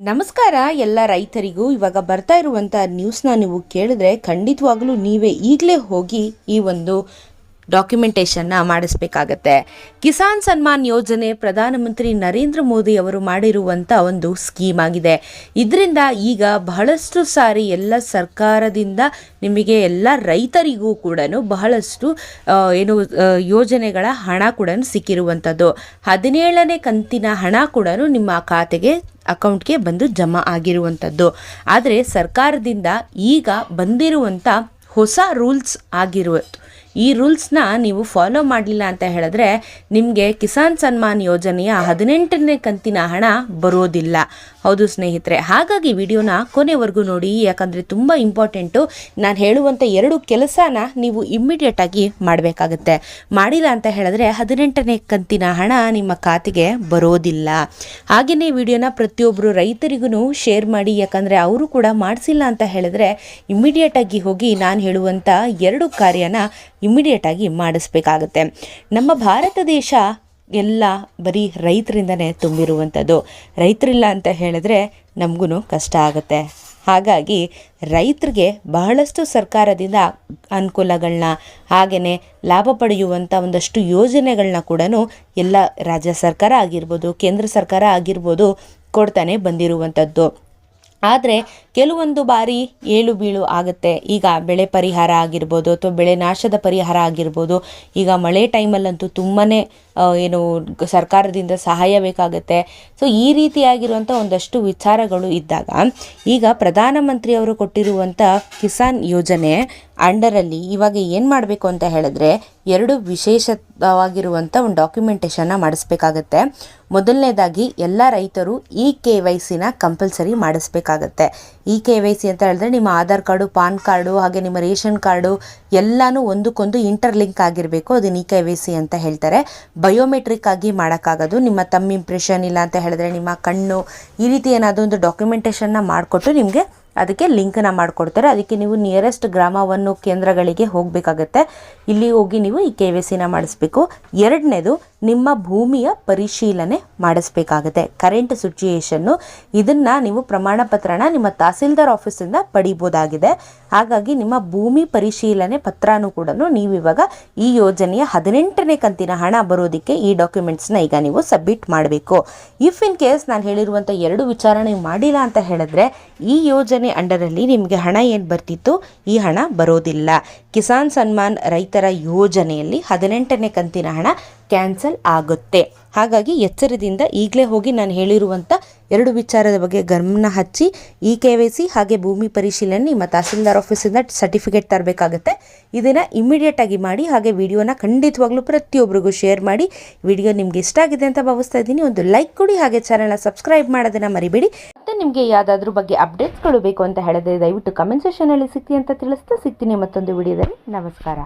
ನಮಸ್ಕಾರ, ಎಲ್ಲ ರೈತರಿಗೂ. ಇವಾಗ ಬರ್ತಾ ಇರುವಂಥ ನ್ಯೂಸ್ನ ನೀವು ಕೇಳಿದ್ರೆ ಖಂಡಿತವಾಗ್ಲೂ ನೀವೇ ಈಗಲೇ ಹೋಗಿ ಈ ಒಂದು ಡಾಕ್ಯುಮೆಂಟೇಷನ್ನ ಮಾಡಿಸ್ಬೇಕಾಗತ್ತೆ. ಕಿಸಾನ್ ಸನ್ಮಾನ್ ಯೋಜನೆ ಪ್ರಧಾನಮಂತ್ರಿ ನರೇಂದ್ರ ಮೋದಿ ಅವರು ಮಾಡಿರುವಂಥ ಒಂದು ಸ್ಕೀಮ್ ಆಗಿದೆ. ಇದರಿಂದ ಈಗ ಬಹಳಷ್ಟು ಸಾರಿ ಎಲ್ಲ ಸರ್ಕಾರದಿಂದ ನಿಮಗೆ ಎಲ್ಲ ರೈತರಿಗೂ ಕೂಡ ಬಹಳಷ್ಟು ಏನು ಯೋಜನೆಗಳ ಹಣ ಕೂಡ ಸಿಕ್ಕಿರುವಂಥದ್ದು ಹದಿನೇಳನೇ ಕಂತಿನ ಹಣ ಕೂಡ ನಿಮ್ಮ ಖಾತೆಗೆ, ಅಕೌಂಟ್ಗೆ ಬಂದು ಜಮಾ ಆಗಿರುವಂಥದ್ದು ಆದರೆ ಸರ್ಕಾರದಿಂದ ಈಗ ಬಂದಿರುವಂಥ ಹೊಸ ರೂಲ್ಸ್ ಆಗಿರುವುದು ಈ ರೂಲ್ಸ್ನ ನೀವು ಫಾಲೋ ಮಾಡಲಿಲ್ಲ ಅಂತ ಹೇಳಿದ್ರೆ ನಿಮಗೆ ಕಿಸಾನ್ ಸನ್ಮಾನ್ ಯೋಜನೆಯ ಹದಿನೆಂಟನೇ ಕಂತಿನ ಹಣ ಬರೋದಿಲ್ಲ. ಹೌದು ಸ್ನೇಹಿತರೆ, ಹಾಗಾಗಿ ವಿಡಿಯೋನ ಕೊನೆವರೆಗೂ ನೋಡಿ, ಯಾಕಂದರೆ ತುಂಬ ಇಂಪಾರ್ಟೆಂಟು. ನಾನು ಹೇಳುವಂಥ ಎರಡು ಕೆಲಸನ ನೀವು ಇಮ್ಮಿಡಿಯೇಟಾಗಿ ಮಾಡಬೇಕಾಗುತ್ತೆ. ಮಾಡಿಲ್ಲ ಅಂತ ಹೇಳಿದ್ರೆ ಹದಿನೆಂಟನೇ ಕಂತಿನ ಹಣ ನಿಮ್ಮ ಖಾತೆಗೆ ಬರೋದಿಲ್ಲ. ಹಾಗೆಯೇ ವಿಡಿಯೋನ ಪ್ರತಿಯೊಬ್ಬರು ರೈತರಿಗೂ ಶೇರ್ ಮಾಡಿ, ಯಾಕಂದರೆ ಅವರು ಕೂಡ ಮಾಡಿಸಿಲ್ಲ ಅಂತ ಹೇಳಿದ್ರೆ ಇಮ್ಮಿಡಿಯೇಟಾಗಿ ಹೋಗಿ ನಾನು ಹೇಳುವಂಥ ಎರಡು ಕಾರ್ಯನ ಇಮ್ಮಿಡಿಯೇಟಾಗಿ ಮಾಡಿಸ್ಬೇಕಾಗತ್ತೆ. ನಮ್ಮ ಭಾರತ ದೇಶ ಎಲ್ಲ ಬರೀ ರೈತರಿಂದನೇ ತುಂಬಿರುವಂಥದ್ದು. ರೈತರಿಲ್ಲ ಅಂತ ಹೇಳಿದ್ರೆ ನಮಗೂ ಕಷ್ಟ ಆಗುತ್ತೆ. ಹಾಗಾಗಿ ರೈತರಿಗೆ ಬಹಳಷ್ಟು ಸರ್ಕಾರದಿಂದ ಅನುಕೂಲಗಳನ್ನ ಹಾಗೆಯೇ ಲಾಭ ಪಡೆಯುವಂಥ ಒಂದಷ್ಟು ಯೋಜನೆಗಳನ್ನ ಕೂಡ ಎಲ್ಲ ರಾಜ್ಯ ಸರ್ಕಾರ ಆಗಿರ್ಬೋದು, ಕೇಂದ್ರ ಸರ್ಕಾರ ಆಗಿರ್ಬೋದು ಕೊಡ್ತಾನೆ ಬಂದಿರುವಂಥದ್ದು. ಆದರೆ ಕೆಲವೊಂದು ಬಾರಿ ಏಳು ಬೀಳು ಆಗುತ್ತೆ. ಈಗ ಬೆಳೆ ಪರಿಹಾರ ಆಗಿರ್ಬೋದು ಅಥವಾ ಬೆಳೆ ನಾಶದ ಪರಿಹಾರ ಆಗಿರ್ಬೋದು. ಈಗ ಮಳೆ ಟೈಮಲ್ಲಂತೂ ತುಂಬಾ ಏನು ಸರ್ಕಾರದಿಂದ ಸಹಾಯ ಬೇಕಾಗುತ್ತೆ. ಸೊ ಈ ರೀತಿಯಾಗಿರುವಂಥ ಒಂದಷ್ಟು ವಿಚಾರಗಳು ಇದ್ದಾಗ, ಈಗ ಪ್ರಧಾನಮಂತ್ರಿಯವರು ಕೊಟ್ಟಿರುವಂಥ ಕಿಸಾನ್ ಯೋಜನೆ ಅಂಡರಲ್ಲಿ ಇವಾಗ ಏನು ಮಾಡಬೇಕು ಅಂತ ಹೇಳಿದ್ರೆ, ಎರಡು ವಿಶೇಷವಾಗಿರುವಂಥ ಒಂದು ಡಾಕ್ಯುಮೆಂಟೇಷನ್ನ ಮಾಡಿಸ್ಬೇಕಾಗತ್ತೆ. ಮೊದಲನೇದಾಗಿ, ಎಲ್ಲ ರೈತರು ಇ ಕೆ ವೈ ಸಿನ ಕಂಪಲ್ಸರಿ ಮಾಡಿಸ್ಬೇಕಾಗತ್ತೆ. ಇ ಕೆ ವೈ ಸಿ ಅಂತ ಹೇಳಿದ್ರೆ ನಿಮ್ಮ ಆಧಾರ್ ಕಾರ್ಡು, ಪಾನ್ ಕಾರ್ಡು, ಹಾಗೆ ನಿಮ್ಮ ರೇಷನ್ ಕಾರ್ಡು ಎಲ್ಲನೂ ಒಂದಕ್ಕೊಂದು ಇಂಟರ್ಲಿಂಕ್ ಆಗಿರಬೇಕು. ಅದನ್ನ ಇ ಕೆ ವೈ ಸಿ ಅಂತ ಹೇಳ್ತಾರೆ. ಬಯೋಮೆಟ್ರಿಕ್ ಆಗಿ ಮಾಡೋಕ್ಕಾಗೋದು. ನಿಮ್ಮ ತಮ್ಮ ಇಂಪ್ರೆಷನ್ ಇಲ್ಲ ಅಂತ ಹೇಳಿದ್ರೆ ನಿಮ್ಮ ಕಣ್ಣು ಈ ರೀತಿ ಏನಾದರೂ ಒಂದು ಡಾಕ್ಯುಮೆಂಟೇಷನ್ನ ಮಾಡಿಕೊಟ್ಟು ನಿಮಗೆ ಅದಕ್ಕೆ ಲಿಂಕನ್ನ ಮಾಡಿಕೊಡ್ತಾರೆ. ಅದಕ್ಕೆ ನೀವು ನಿಯರೆಸ್ಟ್ ಗ್ರಾಮವನ್ನು, ಕೇಂದ್ರಗಳಿಗೆ ಹೋಗಬೇಕಾಗತ್ತೆ. ಇಲ್ಲಿ ಹೋಗಿ ನೀವು ಈ ಕೆ ವೈ ಸಿನ ಮಾಡಿಸ್ಬೇಕು. ಎರಡನೇದು ನಿಮ್ಮ ಭೂಮಿಯ ಪರಿಶೀಲನೆ ಮಾಡಿಸ್ಬೇಕಾಗುತ್ತೆ. ಕರೆಂಟ್ ಸಿಚುಯೇಷನ್ನು ಇದನ್ನು ನೀವು ಪ್ರಮಾಣ ಪತ್ರನ ನಿಮ್ಮ ತಹಸೀಲ್ದಾರ್ ಆಫೀಸಿಂದ ಪಡಿಬೋದಾಗಿದೆ. ಹಾಗಾಗಿ ನಿಮ್ಮ ಭೂಮಿ ಪರಿಶೀಲನೆ ಪತ್ರನೂ ಕೂಡ ನೀವಿವಾಗ ಈ ಯೋಜನೆಯ ಹದಿನೆಂಟನೇ ಕಂತಿನ ಹಣ ಬರೋದಕ್ಕೆ ಈ ಡಾಕ್ಯುಮೆಂಟ್ಸ್ನ ಈಗ ನೀವು ಸಬ್ಮಿಟ್ ಮಾಡಬೇಕು. ಇಫ್ ಇನ್ ಕೇಸ್ ನಾನು ಹೇಳಿರುವಂಥ ಎರಡು ವಿಚಾರಣೆ ಮಾಡಿಲ್ಲ ಅಂತ ಹೇಳಿದ್ರೆ ಈ ಯೋಜನೆ ಅಂಡರಲ್ಲಿ ನಿಮಗೆ ಹಣ ಏನು ಬರ್ತಿತ್ತು? ಈ ಹಣ ಬರೋದಿಲ್ಲ. ಕಿಸಾನ್ ಸನ್ಮಾನ್ ರೈತರ ಯೋಜನೆಯಲ್ಲಿ ಹದಿನೆಂಟನೇ ಕಂತಿನ ಹಣ ಕ್ಯಾನ್ಸಲ್ ಆಗುತ್ತೆ. ಹಾಗಾಗಿ ಎಚ್ಚರದಿಂದ ಈಗಲೇ ಹೋಗಿ ನಾನು ಹೇಳಿರುವಂಥ ಎರಡು ವಿಚಾರದ ಬಗ್ಗೆ ಗಮನ ಹಚ್ಚಿ ಇ ಕೆ ವೈ ಸಿ ಹಾಗೆ ಭೂಮಿ ಪರಿಶೀಲನೆ ನಿಮ್ಮ ತಹಸೀಲ್ದಾರ್ ಆಫೀಸಿಂದ ಸರ್ಟಿಫಿಕೇಟ್ ತರಬೇಕಾಗತ್ತೆ. ಇದನ್ನು ಇಮಿಡಿಯೇಟಾಗಿ ಮಾಡಿ ಹಾಗೆ ವಿಡಿಯೋನ ಖಂಡಿತವಾಗ್ಲೂ ಪ್ರತಿಯೊಬ್ಬರಿಗೂ ಶೇರ್ ಮಾಡಿ. ವಿಡಿಯೋ ನಿಮ್ಗೆ ಇಷ್ಟ ಆಗಿದೆ ಅಂತ ಭಾವಿಸ್ತಾ ಇದ್ದೀನಿ. ಒಂದು ಲೈಕ್ ಕೊಡಿ, ಹಾಗೆ ಚಾನಲ್ನ ಸಬ್ಸ್ಕ್ರೈಬ್ ಮಾಡೋದನ್ನು ಮರಿಬೇಡಿ. ಮತ್ತು ನಿಮಗೆ ಯಾವುದಾದ್ರೂ ಬಗ್ಗೆ ಅಪ್ಡೇಟ್ಸ್ಗಳು ಬೇಕು ಅಂತ ಹೇಳಿದ್ರೆ ದಯವಿಟ್ಟು ಕಮೆಂಟ್ ಸೆಷನಲ್ಲಿ ಸಿಗ್ತೀನಿ ಅಂತ ತಿಳಿಸ್ತಾ ಸಿಗ್ತೀನಿ ಮತ್ತೊಂದು ವಿಡಿಯೋದಲ್ಲಿ. ನಮಸ್ಕಾರ.